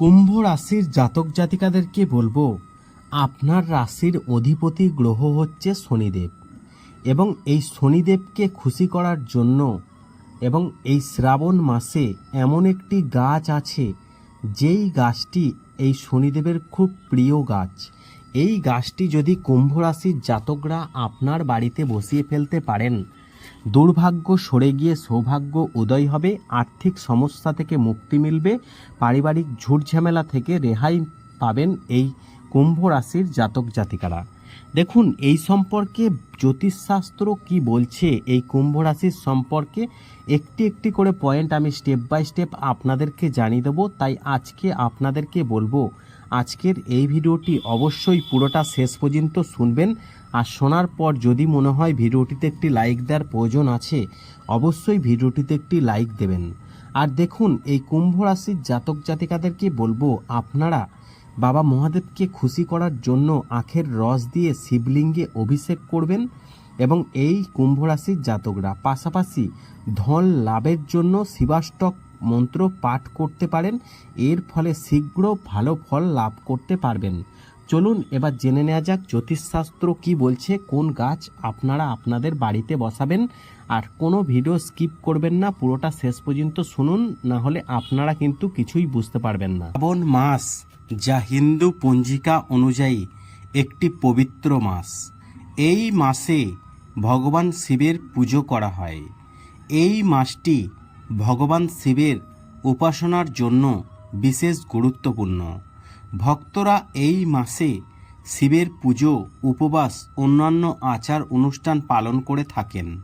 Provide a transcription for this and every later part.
কুম্ভ রাশির জাতক জাতিকাদেরকে বলব, আপনার রাশির অধিপতি গ্রহ হচ্ছে শনিদেব। এবং এই শনিদেবকে খুশি করার জন্য এবং এই শ্রাবণ মাসে এমন একটি গাছ আছে, যেই গাছটি এই শনিদেবের খুব প্রিয় গাছ। এই গাছটি যদি কুম্ভ রাশির জাতকরা আপনার বাড়িতে বসিয়ে ফেলতে পারেন দুর্ভাগ্য সরে গিয়ে সৌভাগ্য উদয় হবে, আর্থিক সমস্যা থেকে মুক্তি মিলবে, পারিবারিক ঝুটঝামেলা থেকে রেহাই পাবেন এই কুম্ভ রাশির জাতক জাতিকারা। দেখুন, এই সম্পর্কে জ্যোতিষশাস্ত্র কি বলছে? এই কুম্ভ রাশির সম্পর্কে একটি একটি করে পয়েন্ট আমি স্টেপ বাই স্টেপ আপনাদেরকে জানিয়ে দেবো। তাই আজকে আপনাদেরকে বলব আজকের এই ভিডিওটি অবশ্যই পুরোটা শেষ পর্যন্ত শুনবেন। আর শোনার পর যদি মনে হয় ভিডিওটিতে একটি লাইক দেওয়ার প্রয়োজন আছে, অবশ্যই ভিডিওটিতে একটি লাইক দেবেন। আর দেখুন, এই কুম্ভ রাশির জাতক জাতিকাদেরকে বলব, আপনারা বাবা মহাদেবকে খুশি করার জন্য আখের রস দিয়ে শিবলিঙ্গে অভিষেক করবেন এবং এই কুম্ভ রাশির জাতকরা। পাশাপাশি ধন লাভের জন্য শিবাষ্টক মন্ত্র পাঠ করতে পারেন। এর ফলে শীঘ্র ভালো ফল লাভ করতে পারবেন। চলুন এবার জেনে নেওয়া যাক জ্যোতিষশাস্ত্র কি বলছে, কোন গাছ আপনারা আপনাদের বাড়িতে বসাবেন। আর কোনো ভিডিও স্কিপ করবেন না, পুরোটা শেষ পর্যন্ত শুনুন, না হলে আপনারা কিন্তু কিছুই বুঝতে পারবেন না। শ্রাবণ মাস, যা হিন্দু পঞ্জিকা অনুযায়ী একটি পবিত্র মাস। এই মাসে ভগবান শিবের পুজো করা হয়। এই মাসটি ভগবান শিবের উপাসনার জন্য বিশেষ গুরুত্বপূর্ণ। ভক্তরা এই মাসে শিবের পুজো, উপবাস, অন্যান্য আচার অনুষ্ঠান পালন করে থাকেন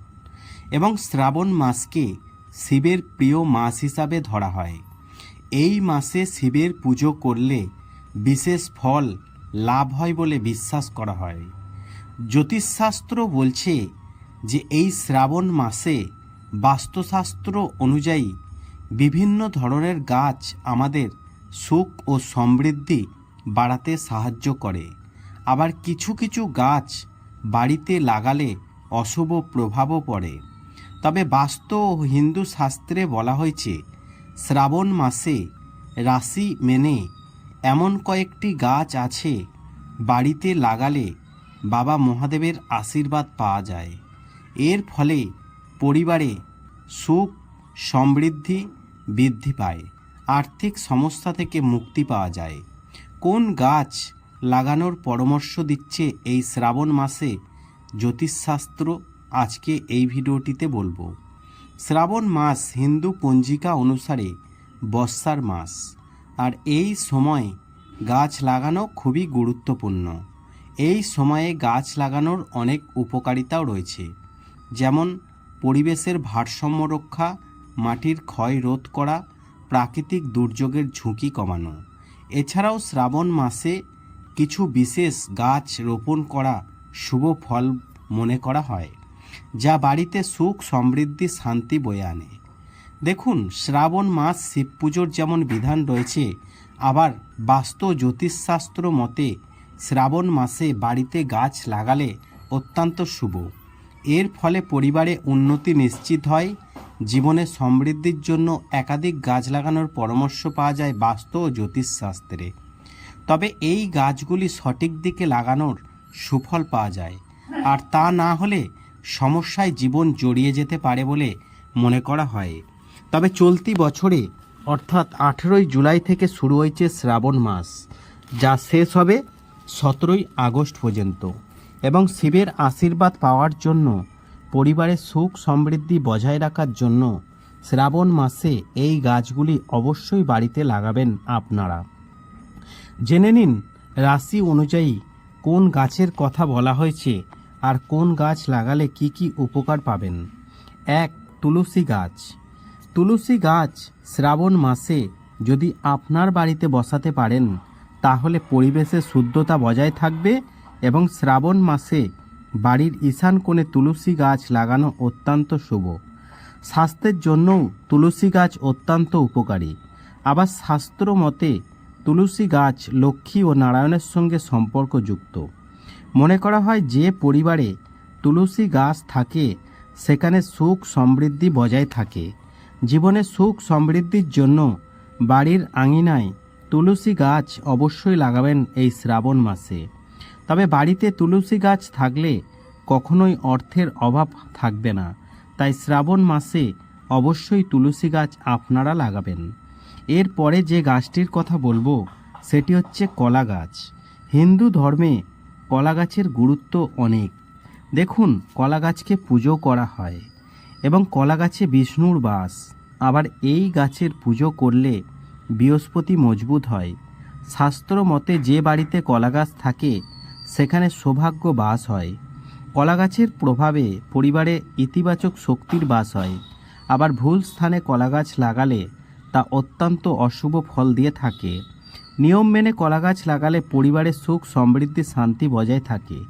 এবং শ্রাবণ মাসকে শিবের প্রিয় মাস হিসাবে ধরা হয়। এই মাসে শিবের পুজো করলে বিশেষ ফল লাভ হয় বলে বিশ্বাস করা হয়। জ্যোতিষশাস্ত্র বলছে যে এই শ্রাবণ মাসে বাস্তুশাস্ত্র অনুযায়ী বিভিন্ন ধরনের গাছ আমাদের সুখ ও সমৃদ্ধি বাড়াতে সাহায্য করে। আবার কিছু কিছু গাছ বাড়িতে লাগালে অশুভ প্রভাবও পড়ে। তবে বাস্তু ও হিন্দু শাস্ত্রে বলা হয়েছে, শ্রাবণ মাসে রাশি মেনে এমন কয়েকটি গাছ আছে বাড়িতে লাগালে বাবা মহাদেবের আশীর্বাদ পাওয়া যায়। এর ফলে পরিবারে সুখ, সমৃদ্ধি বৃদ্ধি পায়। আর্থিক সমস্যা থেকে মুক্তি পাওয়া যায়। কোন গাছ লাগানোর পরামর্শ দিচ্ছে এই শ্রাবণ মাসে? জ্যোতিষশাস্ত্র আজকে এই ভিডিওটিতে বলব। শ্রাবণ মাস হিন্দু পঞ্জিকা অনুসারে বর্ষার মাস। আর এই সময় গাছ লাগানো খুবই গুরুত্বপূর্ণ। এই সময়ে গাছ লাগানোর অনেক উপকারিতাও রয়েছে। যেমন পরিবেশের ভারসাম্য রক্ষা, মাটির ক্ষয় রোধ করা, প্রাকৃতিক দুর্যোগের ঝুঁকি কমানো। এছাড়াও শ্রাবণ মাসে কিছু বিশেষ গাছ রোপণ করা শুভ ফল মনে করা হয়, যা বাড়িতে সুখ, সমৃদ্ধি, শান্তি বয়ে আনে। দেখুন, শ্রাবণ মাস শিব পুজোর যেমন বিধান রয়েছে, আবার বাস্তু জ্যোতিষশাস্ত্র মতে শ্রাবণ মাসে বাড়িতে গাছ লাগালে অত্যন্ত শুভ। এর ফলে পরিবারে উন্নতি নিশ্চিত হয়, জীবনে সমৃদ্ধির জন্য একাধিক গাছ লাগানোর পরামর্শ পাওয়া যায় বাস্তু ও জ্যোতিষশাস্ত্রে। তবে এই গাছগুলি সঠিক দিকে লাগানোর সুফল পাওয়া যায়। আর তা না হলে সমস্যায় জীবন জড়িয়ে যেতে পারে বলে মনে করা হয়। তবে চলতি বছরে, অর্থাৎ আঠেরোই জুলাই থেকে শুরু হয়েছে শ্রাবণ মাস, যা শেষ হবে সতেরোই আগস্ট পর্যন্ত। এবং শিবের আশীর্বাদ পাওয়ার জন্য পরিবারের সুখ সমৃদ্ধি বজায় রাখার জন্য শ্রাবণ মাসে এই গাছগুলি অবশ্যই বাড়িতে লাগাবেন আপনারা। জেনে নিন রাশি অনুযায়ী কোন গাছের কথা বলা হয়েছে আর কোন গাছ লাগালে কি কি উপকার পাবেন। এক, তুলসী গাছ। তুলসী গাছ শ্রাবণ মাসে যদি আপনার বাড়িতে বসাতে পারেন, তাহলে পরিবেশের শুদ্ধতা বজায় থাকবে এবং শ্রাবণ মাসে বাড়ির ঈশান কোণে তুলসী গাছ লাগানো অত্যন্ত শুভ। স্বাস্থ্যের জন্যও তুলসী গাছ অত্যন্ত উপকারী। আবার শাস্ত্র মতে তুলসী গাছ লক্ষ্মী ও নারায়ণের সঙ্গে সম্পর্কযুক্ত। মনে করা হয় যে পরিবারে তুলসী গাছ থাকে, সেখানে সুখ সমৃদ্ধি বজায় থাকে। জীবনে সুখ সমৃদ্ধির জন্য বাড়ির আঙিনায় তুলসী গাছ অবশ্যই লাগাবেন এই শ্রাবণ মাসে। তবে বাড়িতে তুলসী গাছ থাকলে কখনোই অর্থের অভাব থাকবে না। তাই শ্রাবণ মাসে অবশ্যই তুলসী গাছ আপনারা লাগাবেন। এরপরে যে গাছটির কথা বলব, সেটি হচ্ছে কলা গাছ। হিন্দু ধর্মে কলা গাছের গুরুত্ব অনেক। দেখুন, কলা গাছকে পুজো করা হয় এবং কলা গাছে বিষ্ণুর বাস। আবার এই গাছের পুজো করলে বৃহস্পতি মজবুত হয়। শাস্ত্র মতে যে বাড়িতে কলা গাছ থাকে সেখানে সৌভাগ্য বাস হয়। কলা গাছের প্রভাবে পরিবারে ইতিবাচক শক্তির বাস হয়। আবার ভুল স্থানে কলা গাছ লাগালে তা অত্যন্ত অশুভ ফল দিয়ে থাকে। নিয়ম মেনে কলা গাছ লাগালে পরিবারে সুখ, সমৃদ্ধি, শান্তি বজায় থাকে।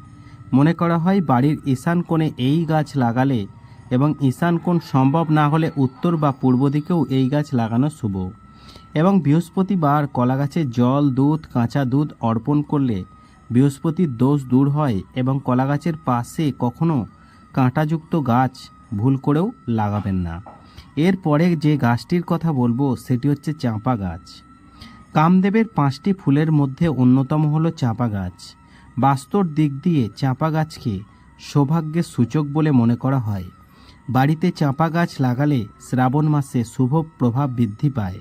মনে করা হয়, বাড়ির ঈশান কোণে এই গাছ লাগালে এবং ঈশান কোণ সম্ভব না হলে উত্তর বা পূর্ব দিকেও এই গাছ লাগানো শুভ। এবং বৃহস্পতিবার কলা গাছে জল, দুধ, কাঁচা দুধ অর্পণ করলে বৃহস্পতির দোষ দূর হয় এবং কলা গাছের পাশে কখনো কাঁটাযুক্ত গাছ ভুল করেও লাগাবেন না। এরপরে যে গাছটির কথা বলব, সেটি হচ্ছে চাঁপা গাছ। কামদেবের পাঁচটি ফুলের মধ্যে অন্যতম হলো চাঁপা গাছ। বাস্তর দিক দিয়ে চাঁপা গাছকে সৌভাগ্যের সূচক বলে মনে করা হয়। বাড়িতে চাঁপা গাছ লাগালে শ্রাবণ মাসে শুভ প্রভাব বৃদ্ধি পায়।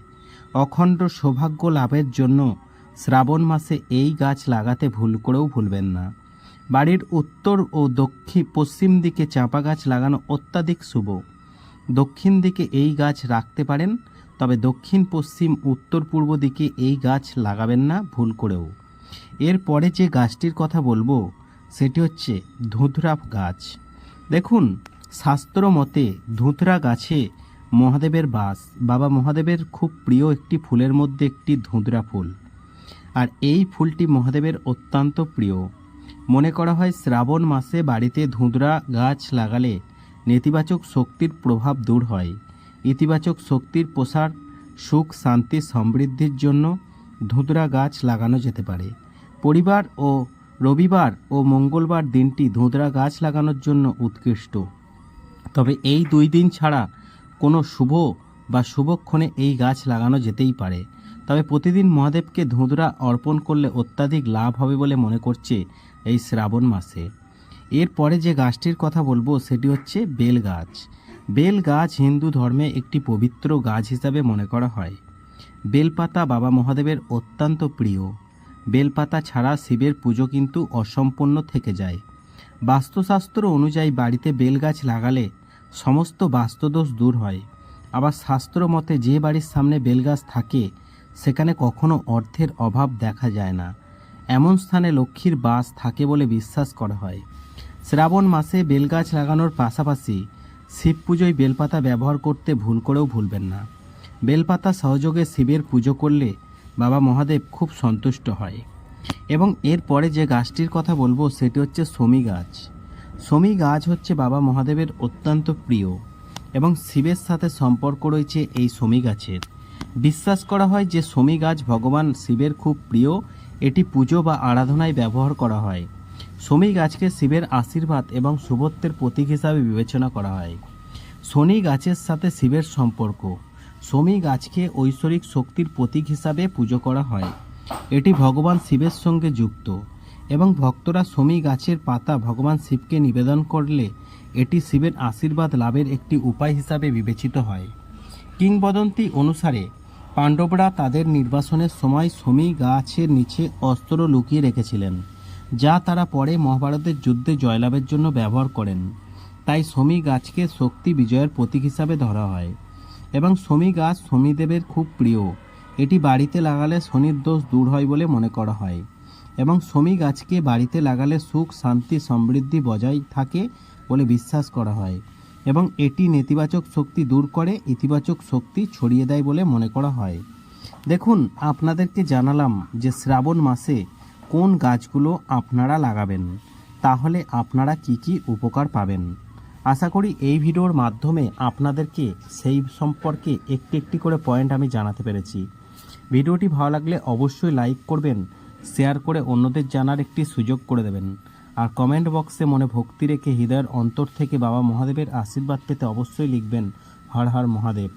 অখণ্ড সৌভাগ্য লাভের জন্য শ্রাবণ মাসে এই গাছ লাগাতে ভুল করেও ভুলবেন না। বাড়ির উত্তর ও দক্ষিণ পশ্চিম দিকে চাঁপা গাছ লাগানো অত্যাধিক শুভ। দক্ষিণ দিকে এই গাছ রাখতে পারেন, তবে দক্ষিণ, পশ্চিম, উত্তর, পূর্ব দিকে এই গাছ লাগাবেন না ভুল করেও। এরপরে যে গাছটির কথা বলব, সেটি হচ্ছে ধুতরা গাছ। দেখুন, শাস্ত্র মতে ধুতরা গাছে মহাদেবের বাস। বাবা মহাদেবের খুব প্রিয় একটি ফুলের মধ্যে একটি ধুতরা ফুল। আর এই ফুলটি মহাদেবের অত্যন্ত প্রিয়। মনে করা হয় শ্রাবণ মাসে বাড়িতে ধুঁদরা গাছ লাগালে নেতিবাচক শক্তির প্রভাব দূর হয়। ইতিবাচক শক্তির প্রসার, সুখ, শান্তি, সমৃদ্ধির জন্য ধুঁদরা গাছ লাগানো যেতে পারে। পরিবার ও রবিবার ও মঙ্গলবার দিনটি ধুঁদরা গাছ লাগানোর জন্য উৎকৃষ্ট। তবে এই দুই দিন ছাড়া কোনো শুভ বা শুভক্ষণে এই গাছ লাগানো যেতেই পারে। তবে প্রতিদিন মহাদেবকে ধুঁদরা অর্পণ করলে অত্যাধিক লাভ হবে বলে মনে করছে এই শ্রাবণ মাসে। এরপরে যে গাছটির কথা বলব, সেটি হচ্ছে বেল গাছ। বেল গাছ হিন্দু ধর্মে একটি পবিত্র গাছ হিসাবে মনে করা হয়। বেলপাতা বাবা মহাদেবের অত্যন্ত প্রিয়। বেলপাতা ছাড়া শিবের পুজো কিন্তু অসম্পূর্ণ থেকে যায়। বাস্তুশাস্ত্র অনুযায়ী বাড়িতে বেল গাছ লাগালে সমস্ত বাস্তুদোষ দূর হয়। আবার শাস্ত্র মতে যে বাড়ির সামনে বেলগাছ থাকে সেখানে কখনো অর্থের অভাব দেখা যায় না। এমন স্থানে লক্ষ্মীর বাস থাকে বলে বিশ্বাস করা হয়। শ্রাবণ মাসে বেলগাছ লাগানোর পাশাপাশি শিব পুজোয় বেলপাতা ব্যবহার করতে ভুল করেও ভুলবেন না। বেলপাতা সহযোগে শিবের পুজো করলে বাবা মহাদেব খুব সন্তুষ্ট হয়। এবং এরপরে যে গাছটির কথা বলব, সেটি হচ্ছে সমী গাছ। সমী গাছ হচ্ছে বাবা মহাদেবের অত্যন্ত প্রিয় এবং শিবের সাথে সম্পর্ক রয়েছে এই সমী গাছের। বিশ্বাস করা হয় যে সমী গাছ ভগবান শিবের খুব প্রিয়। এটি পুজো বা আরাধনায় ব্যবহার করা হয়। সমী গাছকে শিবের আশীর্বাদ এবং শুভত্বের প্রতীক হিসাবে বিবেচনা করা হয়। শনি গাছের সাথে শিবের সম্পর্ক। সমী গাছকে ঐশ্বরিক শক্তির প্রতীক হিসাবে পুজো করা হয়। এটি ভগবান শিবের সঙ্গে যুক্ত এবং ভক্তরা সমী গাছের পাতা ভগবান শিবকে নিবেদন করলে এটি শিবের আশীর্বাদ লাভের একটি উপায় হিসাবে বিবেচিত হয়। কিংবদন্তি অনুসারে পাণ্ডবরা তাদের নির্বাসনের সময় সমী গাছের নিচে অস্ত্র লুকিয়ে রেখেছিলেন, যা তারা পরে মহাভারতের যুদ্ধে জয়লাভের জন্য ব্যবহার করেন। তাই সমী গাছকে শক্তি বিজয়ের প্রতীক হিসাবে ধরা হয় এবং সমী গাছ শনিদেবের খুব প্রিয়। এটি বাড়িতে লাগালে শনির দোষ দূর হয় বলে মনে করা হয় এবং সমী গাছকে বাড়িতে লাগালে সুখ, শান্তি, সমৃদ্ধি বজায় থাকে বলে বিশ্বাস করা হয়। এবং এটি নেতিবাচক শক্তি দূর করে, ইতিবাচক শক্তি ছড়িয়ে দেয় বলে মনে করা হয়। দেখুন, আপনাদেরকে জানালাম যে শ্রাবণ মাসে কোন গাছগুলো আপনারা লাগাবেন। তাহলে আপনারা কি কি উপকার পাবেন। আশা করি এই ভিডিওর মাধ্যমে আপনাদেরকে সেই সম্পর্কে একটি একটি করে পয়েন্ট আমি জানাতে পেরেছি। ভিডিওটি ভালো লাগলে অবশ্যই লাইক করবেন, শেয়ার করে অন্যদের জানার একটি সুযোগ করে দেবেন। আর কমেন্ট বক্সে মনে ভক্তি রেখে হৃদয়ের অন্তর থেকে বাবা মহাদেবের আশীর্বাদ পেতে অবশ্যই লিখবেন হর হর মহাদেব।